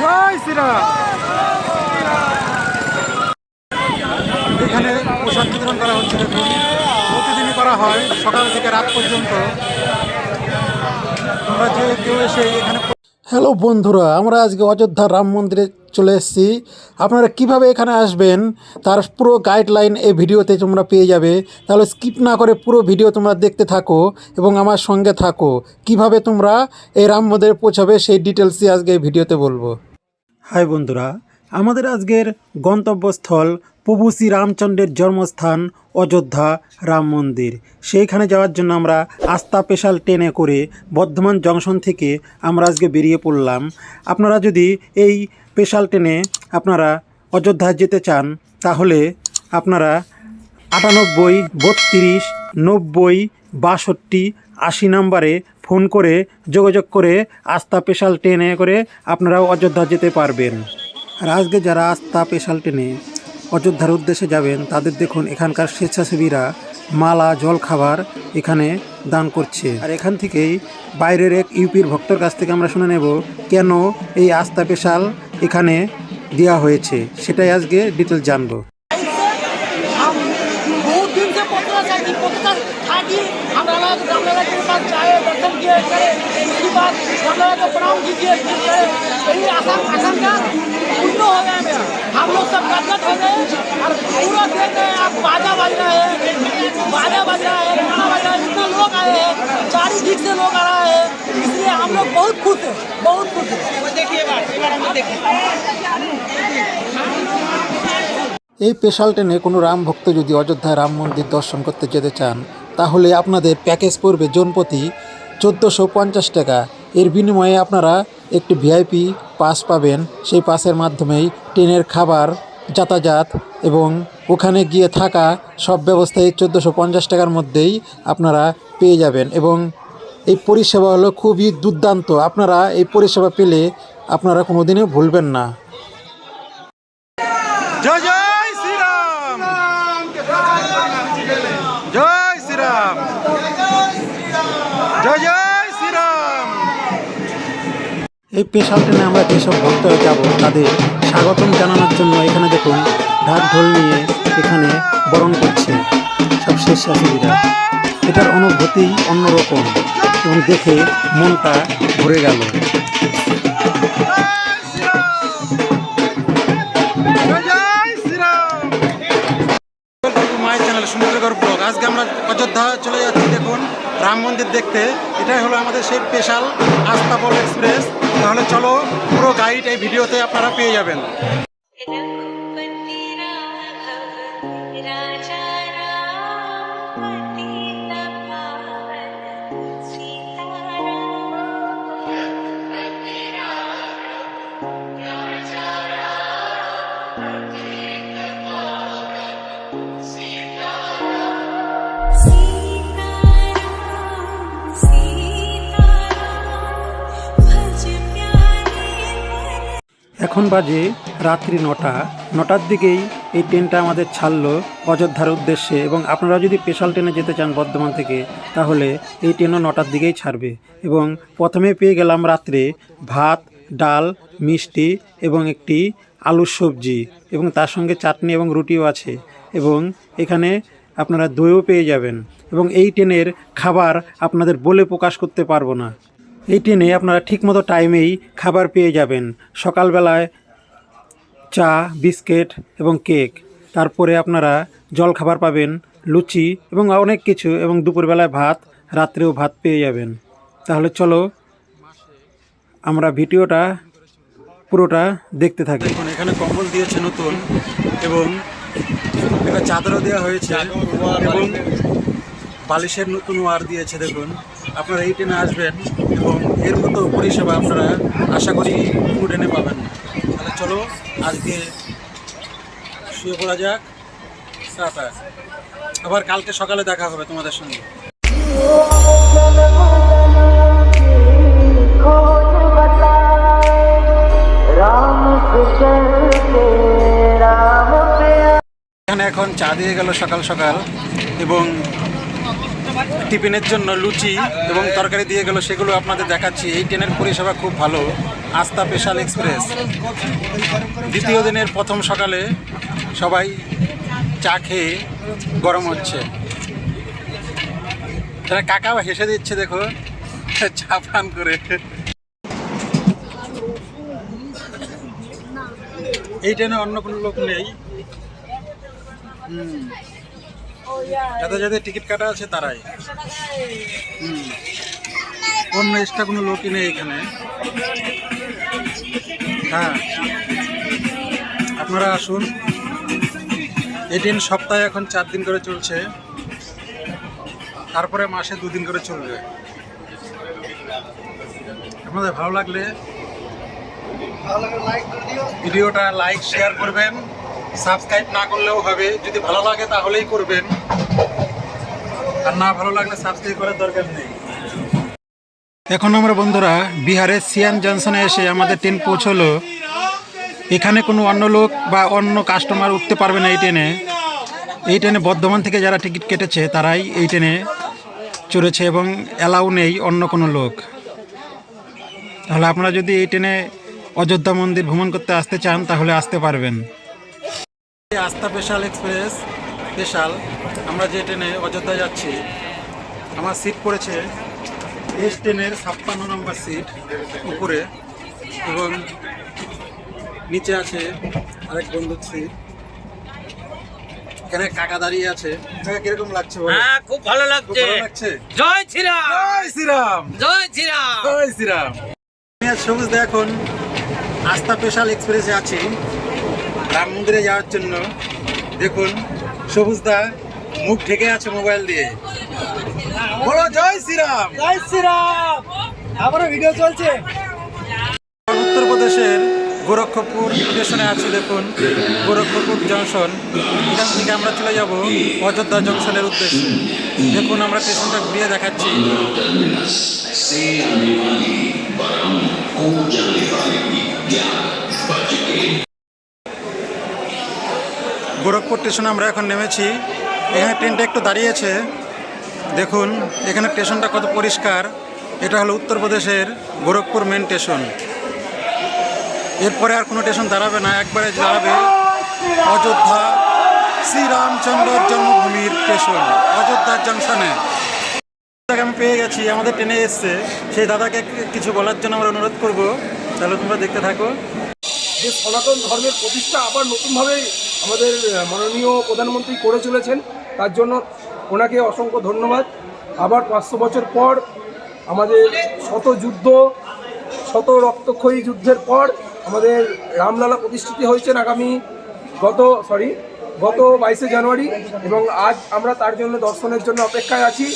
জয় শ্রীরাম। এখানে প্রসাদ বিতরণ করা হচ্ছে দেখুন। প্রতিদিনই করা হয়, সকাল থেকে রাত পর্যন্ত। তোমরা যে কেউ এসে এখানে হ্যালো বন্ধুরা, আমরা আজকে অযোধ্যা রাম মন্দিরে চলে এসেছি। আপনারা কীভাবে এখানে আসবেন, তার পুরো গাইডলাইন এই ভিডিওতে তোমরা পেয়ে যাবে। তাহলে স্কিপ না করে পুরো ভিডিও তোমরা দেখতে থাকো এবং আমার সঙ্গে থাকো। কীভাবে তোমরা এই রাম মন্দিরে পৌঁছাবে, সেই ডিটেলসই আজকে এই ভিডিওতে বলব। হাই বন্ধুরা, আমাদের আজকের গন্তব্যস্থল প্রভু শ্রী রামচন্দ্রের জন্মস্থান অযোধ্যা, রাম মন্দির। সেইখানে যাওয়ার জন্য আমরা আস্থা স্পেশাল ট্রেনে করে বর্ধমান জংশন থেকে আমরা আজকে বেরিয়ে পড়লাম। আপনারা যদি এই স্পেশাল ট্রেনে আপনারা অযোধ্যা যেতে চান, তাহলে আপনারা আটানব্বই, বত্রিশ, নব্বই, বাষট্টি, আশি নাম্বারে ফোন করে যোগাযোগ করে আস্থা স্পেশাল ট্রেনে করে আপনারাও অযোধ্যা যেতে পারবেন। আর আজকে যারা আস্থা স্পেশাল ট্রেনে অযোধ্যার উদ্দেশ্যে যাবেন তাদের দেখুন এখানকার স্বেচ্ছাসেবীরা মালা জল খাবার এখানে দান করছে আর এখান থেকেই বাইরের এক ইউপির ভক্তর কাছ থেকে আমরা শুনে নেব কেন এই আস্থা স্পেশাল এখানে দেওয়া হয়েছে সেটাই আজকে ডিটেল জানবো हम बहुत दिन से पत्रकार साथी पत्रकार था कि हम राणा रामलाला के पास जाए दर्शन किए करे उसके बाद रामलाला को प्रणाम कीजिए फिर करे यही आसान आसान का पूर्ण हो गया मेरा हम लोग सब गदगद हो गए और पूरा देख रहे हैं आप बाजा बज रहा है बाजा बज रहा है गाना बज रहा है इतना लोग आए हैं चारी दिख से लोग आ रहा है इसलिए हम लोग बहुत खुश हैं बहुत खुश हैं देखिए बार ये बार हम देखिए এই স্পেশাল ট্রেনে কোনো রাম ভক্ত যদি অযোধ্যায় রাম মন্দির দর্শন করতে যেতে চান তাহলে আপনাদের প্যাকেজ পড়বে জনপ্রতি চোদ্দোশো পঞ্চাশ টাকা। এর বিনিময়ে আপনারা একটি ভিআইপি পাস পাবেন। সেই পাসের মাধ্যমেই ট্রেনের খাবার, যাতায়াত এবং ওখানে গিয়ে থাকা সব ব্যবস্থাই চোদ্দোশো পঞ্চাশ টাকার মধ্যেই আপনারা পেয়ে যাবেন এবং এই পরিষেবা হলো খুবই দুর্দান্ত। আপনারা এই পরিষেবা পেলে আপনারা কোনোদিনও ভুলবেন না জয় জয় শ্রীরাম জয় শ্রীরাম জয় জয় শ্রীরাম এই স্পেশাল ট্রেনে আমরা যেসব ভক্তরা যাব, তাদের স্বাগতম জানানোর জন্য এখানে দেখুন ঢাক ঢোল নিয়ে এখানে বরণ করছে সব স্বেচ্ছাসেবীরা এটার অনুভূতি অন্যরকম এবং দেখে মনটা ভরে গেল। আজকে আমরা অযোধ্যা চলে যাচ্ছি, দেখুন, রাম মন্দির দেখতে। এটাই হলো আমাদের সেই স্পেশাল আস্তাবল এক্সপ্রেস। তাহলে চলো পুরো গাইড এই ভিডিওতে আপনারা পেয়ে যাবেন। এখন বাজে রাত্রি নটা। নটার দিকেই এই ট্রেনটা আমাদের ছাড়লো অযোধ্যার উদ্দেশ্যে এবং আপনারা যদি স্পেশাল ট্রেনে যেতে চান বর্ধমান থেকে, তাহলে এই ট্রেনও নটার দিকেই ছাড়বে। এবং প্রথমে পেয়ে গেলাম রাত্রে ভাত, ডাল, মিষ্টি এবং একটি আলুর সবজি এবং তার সঙ্গে চাটনি এবং রুটিও আছে এবং এখানে আপনারা দইও পেয়ে যাবেন। এবং এই ট্রেনের খাবার আপনাদের বলে প্রকাশ করতে পারব না। এই ট্রেনে আপনারা ঠিকমতো টাইমেই খাবার পেয়ে যাবেন। সকালবেলায় চা, বিস্কিট এবং কেক। তারপরে আপনারা জল খাবার পাবেন, লুচি এবং অনেক কিছু এবং দুপুরবেলায় ভাত, রাত্রেও ভাত পেয়ে যাবেন। তাহলে চলো আমরা ভিডিওটা, পুরোটা দেখতে থাকি। দেখুন, এখানে কম্বল দিয়েছে নতুন এবং একটা চাদরও দেওয়া হয়েছে এবং বালিশের নতুন ওয়ার দিয়েছে, দেখুন। আপনারা এই ট্রেনে আসবেন এবং এর মতো পরিষেবা আপনারা আশা করি কোনো ট্রেনে পাবেন না। তাহলে চলো, আজকে শুয়ে পড়া যাক টাটা আবার কালকে সকালে দেখা হবে তোমাদের সঙ্গে। এখানে এখন চা দিয়ে গেল সকাল সকাল এবং টিফিনের জন্য লুচি এবং তরকারি দিয়ে গেল, সেগুলো আপনাদের দেখাচ্ছি। এই ট্রেনের পরিষেবা খুব ভালো। আস্থা স্পেশাল এক্সপ্রেস। দ্বিতীয় দিনের প্রথম সকালে সবাই চা খেয়ে গরম হচ্ছে। তারা কাকাও হেসে দিচ্ছে, দেখো। চা পান করে। এই ট্রেনে অন্য কোনো লোক নেই। হুম। যাদের যাদের টিকিট কাটা আছে তারাই। হুম। অন্য এক্সট্রা কোনো লোকই নেই এখানে। হ্যাঁ। আপনারা আসুন। এই ট্রেন সপ্তাহে এখন চার দিন করে চলছে। তারপরে মাসে দুদিন করে চলবে। আপনাদের ভালো লাগলে ভিডিওটা লাইক শেয়ার করবেন। সাবস্ক্রাইব না করলেও হবে। যদি ভালো লাগে তাহলেই করবেন। আর না ভালো লাগলে সাবস্ক্রাইব করার দরকার নেই। এখন আমরা বন্ধুরা বিহারের সিয়ান জংশনে এসে আমাদের ট্রেন পৌঁছলো। এখানে কোনো অন্য লোক বা অন্য কাস্টমার উঠতে পারবে না এই ট্রেনে। এই ট্রেনে বর্ধমান থেকে যারা টিকিট কেটেছে, তারাই এই ট্রেনে চড়েছে এবং অ্যালাউ নেই অন্য কোনো লোক। তাহলে আপনারা যদি এই ট্রেনে অযোধ্যা মন্দির ভ্রমণ করতে আসতে চান, তাহলে আসতে পারবেন। আস্থা স্পেশাল এক্সপ্রেস স্পেশাল আমরা যে ট্রেনে অযোধ্যা যাচ্ছি আমার সিট পড়েছে এস ট্রেনের ছাপ্পান্ন নম্বর সিট উপরে এবং নিচে আছে আরেক বন্ধুর সিট এখানে কাকা দাঁড়িয়ে আছে। কাকা কীরকম লাগছে হ্যাঁ খুব ভালো লাগছে। জয় শ্রীরাম। জয় শ্রীরাম। জয় শ্রীরাম। জয় শ্রীরাম। সবুজ এখন আস্থা স্পেশাল এক্সপ্রেসে আছি। রাম মন্দিরে যাওয়ার জন্য দেখুন সবুজ দা মুখ ঢেকে আছে মোবাইল দিয়ে। বলো জয় শ্রীরাম। জয় শ্রীরাম। আবারও ভিডিও চলছে। উত্তরপ্রদেশের গোরক্ষপুর স্টেশনে আছি দেখুন গোরক্ষপুর জংশন এখান থেকে আমরা চলে যাব অযোধ্যা জংশনের উদ্দেশ্যে। দেখুন আমরা স্টেশনটা ঘুরিয়ে দেখাচ্ছি। গোরখপুর স্টেশনে আমরা এখন নেমেছি। এখানে ট্রেনটা একটু দাঁড়িয়েছে। দেখুন, এখানে স্টেশনটা কত পরিষ্কার। এটা হলো উত্তরপ্রদেশের গোরখপুর মেন স্টেশন এরপরে আর কোনো স্টেশন দাঁড়াবে না, একবারে দাঁড়াবে অযোধ্যা শ্রীরামচন্দ্রের জন্মভূমির স্টেশন অযোধ্যার জংশনে আমি পেয়ে গেছি, আমাদের ট্রেনে এসছে। সেই দাদাকে কিছু বলার জন্য আমরা অনুরোধ করব। তাহলে তোমরা দেখতে থাকো। যে সনাতন ধর্মের প্রতিষ্ঠা আবার নতুনভাবে আমাদের মাননীয় প্রধানমন্ত্রী করে চলেছেন। তার জন্য ওনাকে অসংখ্য ধন্যবাদ। আবার পাঁচশো বছর পর আমাদের শত যুদ্ধ, শত রক্তক্ষয়ী যুদ্ধের পর আমাদের রামলালা প্রতিষ্ঠিত হয়েছেন আগামী গত সরি গত বাইশে জানুয়ারি এবং আজ আমরা তার জন্য দর্শনের জন্য অপেক্ষায় আছি।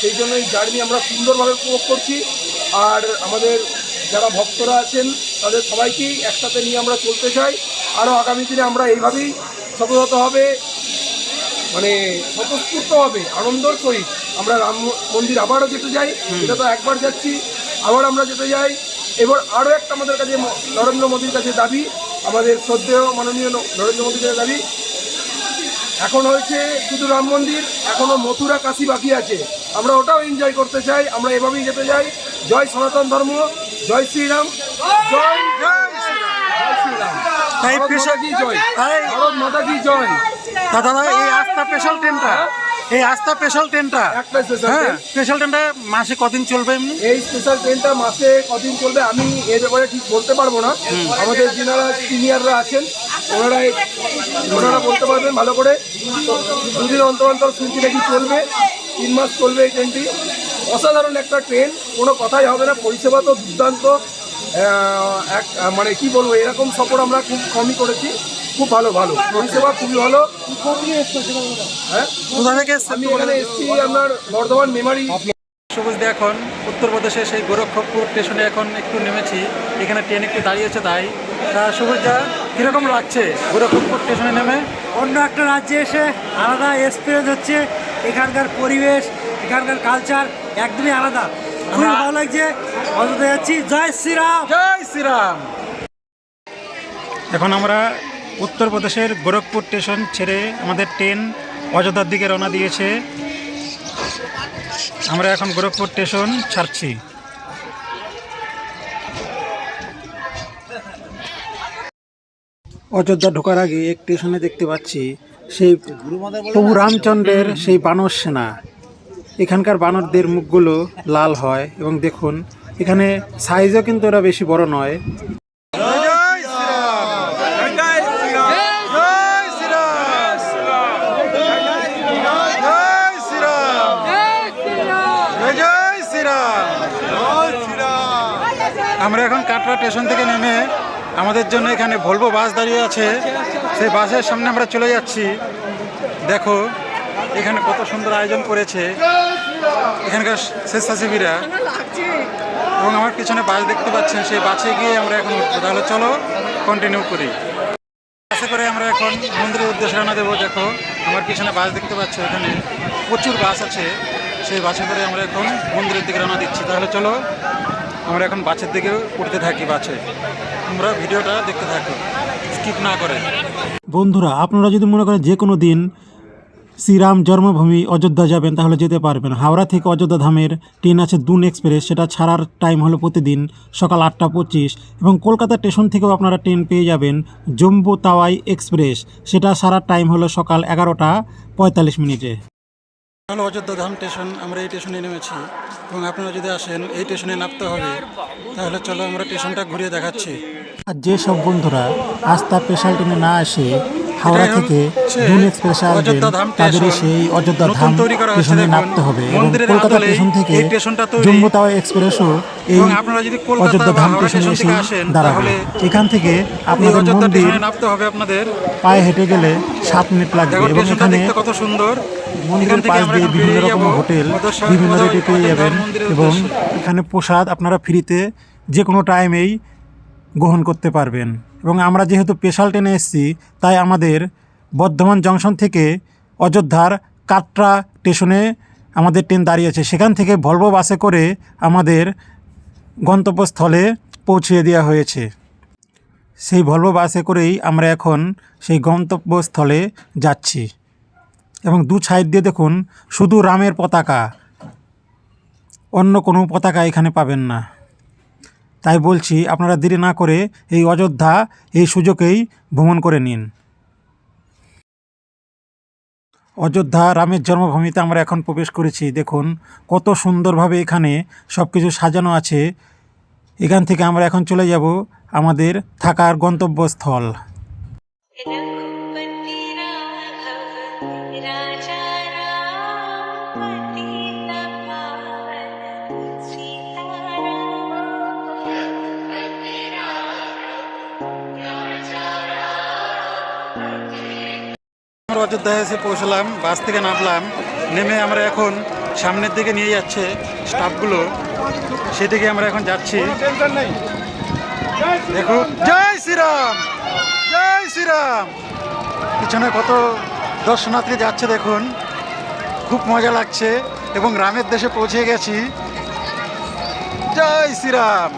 সেই জন্য এই জার্নি আমরা সুন্দরভাবে উপভোগ করছি। আর আমাদের যারা ভক্তরা আছেন, তাদের সবাইকেই একসাথে নিয়ে আমরা চলতে চাই। আরও আগামী দিনে আমরা এইভাবেই শতশতভাবে মানে স্বতঃস্ফূর্ত হবে আনন্দর সহিত। আমরা রাম মন্দির আবারও যেতে যাই এটা তো একবার যাচ্ছি আবার আমরা যেতে যাই। এবার আরও একটা আমাদের কাছে নরেন্দ্র মোদীর কাছে দাবি আমাদের শ্রদ্ধেয় মাননীয় নরেন্দ্র মোদীর কাছে দাবি। এখন হয়েছে শুধু রাম মন্দির এখনও মথুরা কাশি বাকি আছে। আমরা ওটাও এনজয় করতে চাই আমরা এভাবেই যেতে চাই জয় সনাতন ধর্ম জয় শ্রীরাম জয় জয় শ্রীরাম জয় শ্রীরাম। তাই পেশা- কি জয়? তাই- ভারত মাতা কি জয়? দাদা এই আস্থা স্পেশাল ট্রেনটা এই আস্থা স্পেশাল ট্রেনটা একটা স্পেশাল হ্যাঁ স্পেশাল ট্রেনটা মাসে কদিন চলবে এমনি? এই স্পেশাল ট্রেনটা মাসে কদিন চলবে? আমি এর ব্যাপারে ঠিক বলতে পারব না। আমাদের যিনারা সিনিয়ররা আছেন ওনারা ওনারা বলতে পারবেন ভালো করে। দুদিন অন্তর অন্তর শুনছি নাকি চলবে। তিন মাস চলবে এই ট্রেনটি অসাধারণ একটা ট্রেন কোনো কথাই হবে না। পরিষেবা তো দুর্দান্ত। এক মানে কি বলব এরকম সফর আমরা খুব কমই করেছি। খুব ভালো ভালো। পরিষেবা খুবই ভালো। হ্যাঁ? কোথা থেকে আমি এখানে এসেছি আপনার বর্ধমান মেমারি। সবুজ দিয়ে এখন উত্তরপ্রদেশে সেই গোরক্ষপুর স্টেশনে এখন একটু নেমেছি। এখানে ট্রেন একটু দাঁড়িয়েছে তাই। তা সবুজ দা কীরকম লাগছে গোরক্ষপুর স্টেশনে নেমে? অন্য একটা রাজ্যে এসে আলাদা এক্সপিরিয়েন্স হচ্ছে। এখানকার পরিবেশ এখানকার কালচার একদমই আলাদা। খুবই আমরা- ভালো লাগছে। অযোধ্যা যাচ্ছি। জয় শ্রীরাম। জয় শ্রীরাম। এখন আমরা উত্তরপ্রদেশের গোরখপুর স্টেশন ছেড়ে আমাদের ট্রেন অযোধ্যার দিকে রওনা দিয়েছে। আমরা এখন গোরখপুর স্টেশন ছাড়ছি। অযোধ্যা ঢোকার আগে এক স্টেশনে দেখতে পাচ্ছি সেই প্রভু রামচন্দ্রের সেই বানর সেনা। এখানকার বানরদের মুখগুলো লাল হয় এবং দেখুন, এখানে সাইজও কিন্তু ওরা বেশি বড় নয়। আমরা এখন কাটরা স্টেশন থেকে নেমে আমাদের জন্য এখানে ভলভো বাস দাঁড়িয়ে আছে। সেই বাসের সামনে আমরা চলে যাচ্ছি। দেখো, এখানে কত সুন্দর আয়োজন করেছে। এখানকার স্বেচ্ছাসেবীরা এবং আমার পিছনে বাস দেখতে পাচ্ছেন, সেই বাসে গিয়ে আমরা এখন তাহলে চলো কন্টিনিউ করি। বাসে করে আমরা এখন মন্দিরের উদ্দেশ্যে রওনা দেবো। দেখো, আমার পিছনে বাস দেখতে পাচ্ছ, এখানে প্রচুর বাস আছে। সেই বাসে করে আমরা এখন মন্দিরের দিকে রওনা দিচ্ছি। তাহলে চলো, আমরা এখন বাসের দিকে উঠতে থাকি বাসে। তোমরা ভিডিওটা দেখতে থাকো স্কিপ না করে। বন্ধুরা, আপনারা যদি মনে করেন যে কোনো দিন শ্রীরাম জন্মভূমি অযোধ্যা যাবেন তাহলে যেতে পারবেন। হাওড়া থেকে অযোধ্যা ধামের ট্রেন আছে দুন এক্সপ্রেস সেটা ছাড়ার টাইম হলো প্রতিদিন সকাল আটটা পঁচিশ। এবং কলকাতা স্টেশন থেকেও আপনারা ট্রেন পেয়ে যাবেন জম্বু তাওয়াই এক্সপ্রেস সেটা সারার টাইম হলো সকাল এগারোটা পঁয়তাল্লিশ মিনিটে। হলো অযোধ্যা ধাম স্টেশন আমরা এই স্টেশনে নেমেছি। এবং আপনারা যদি আসেন এই স্টেশনে নামতে হবে। তাহলে চলো আমরা স্টেশনটা ঘুরিয়ে দেখাচ্ছি। আর যেসব বন্ধুরা আস্থা স্পেশাল ট্রেনে না আসে হাওড়া থেকে দুন এক্সপ্রেসে আসবেন। তাদের সেই অযোধ্যা ধাম স্টেশনে নামতে হবে এবং কলকাতা স্টেশন থেকে জম্মু তাওয়া এক্সপ্রেসও এই অযোধ্যা ধাম স্টেশনে এসে দাঁড়াবে। এখান থেকে আপনাদের মন্দির নামতে হবে আপনাদের। পায়ে হেঁটে গেলে সাত মিনিট লাগবে এবং এখানে কত সুন্দর। মন্দিরের পাশ দিয়ে বিভিন্ন রকম হোটেল বিভিন্ন রেটে পেয়ে যাবেন এবং এখানে প্রসাদ আপনারা ফ্রিতে যে কোনো টাইমেই গ্রহণ করতে পারবেন। এবং আমরা যেহেতু স্পেশাল ট্রেনে এসেছি, তাই আমাদের বর্ধমান জংশন থেকে অযোধ্যার কাটরা স্টেশনে আমাদের ট্রেন দাঁড়িয়েছে। সেখান থেকে ভলভো বাসে করে আমাদের গন্তব্যস্থলে পৌঁছিয়ে দেওয়া হয়েছে। সেই ভলভো বাসে করেই আমরা এখন সেই গন্তব্যস্থলে যাচ্ছি। এবং দু সাইড দিয়ে দেখুন, শুধু রামের পতাকা, অন্য কোনো পতাকা এখানে পাবেন না। তাই বলছি আপনারা দেরি না করে এই অযোধ্যা এই সুযোগেই ভ্রমণ করে নিন। অযোধ্যা রামের জন্মভূমিতে আমরা এখন প্রবেশ করেছি। দেখুন, কত সুন্দরভাবে এখানে সব কিছু সাজানো আছে। এখান থেকে আমরা এখন চলে যাব আমাদের থাকার গন্তব্যস্থল। অযোধ্যায় এসে পৌঁছলাম, বাস থেকে নামলাম, নেমে আমরা এখন সামনের দিকে নিয়ে যাচ্ছে স্টাফগুলো। সেদিকে আমরা এখন যাচ্ছি। দেখো, জয় শ্রীরাম জয় শ্রীরাম। পিছনে কত দর্শনার্থী যাচ্ছে দেখুন। খুব মজা লাগছে এবং রামের দেশে পৌঁছে গেছি। জয় শ্রীরাম।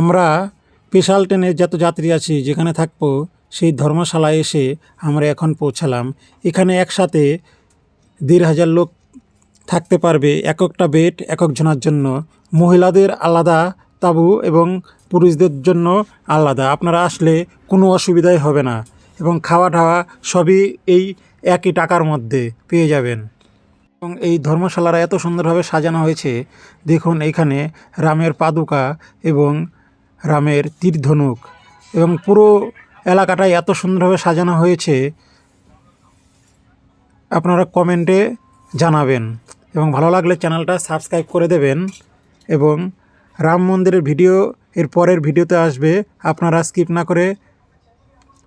আমরা স্পেশাল ট্রেনে যত যাত্রী আছি, যেখানে থাকব, সেই ধর্মশালায় এসে আমরা এখন পৌঁছালাম। এখানে একসাথে দেড় হাজার লোক থাকতে পারবে, এককটা বেড, একক জনের জন্য। মহিলাদের আলাদা তাবু এবং পুরুষদের জন্য আলাদা। আপনারা আসলে কোনো অসুবিধাই হবে না এবং খাওয়া দাওয়া সবই এই একই টাকার মধ্যে পেয়ে যাবেন। এবং এই ধর্মশালারা এত সুন্দরভাবে সাজানো হয়েছে, দেখুন এখানে রামের পাদুকা এবং রামের তীরধনুক এবং পুরো এলাকাটাই এত সুন্দরভাবে সাজানো হয়েছে, আপনারা কমেন্টে জানাবেন। এবং ভালো লাগলে চ্যানেলটা সাবস্ক্রাইব করে দেবেন এবং রাম মন্দিরের ভিডিও এর পরের ভিডিওতে আসবে। আপনারা স্কিপ না করে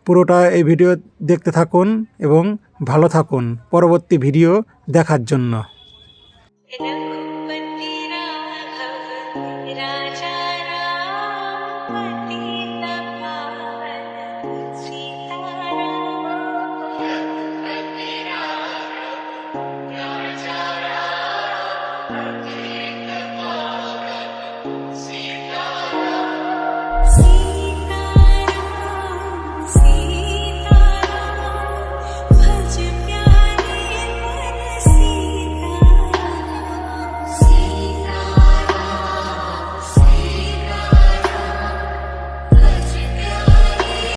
পুরোটা এই ভিডিও দেখতে থাকুন এবং ভালো থাকুন। পরবর্তী ভিডিও দেখার জন্য।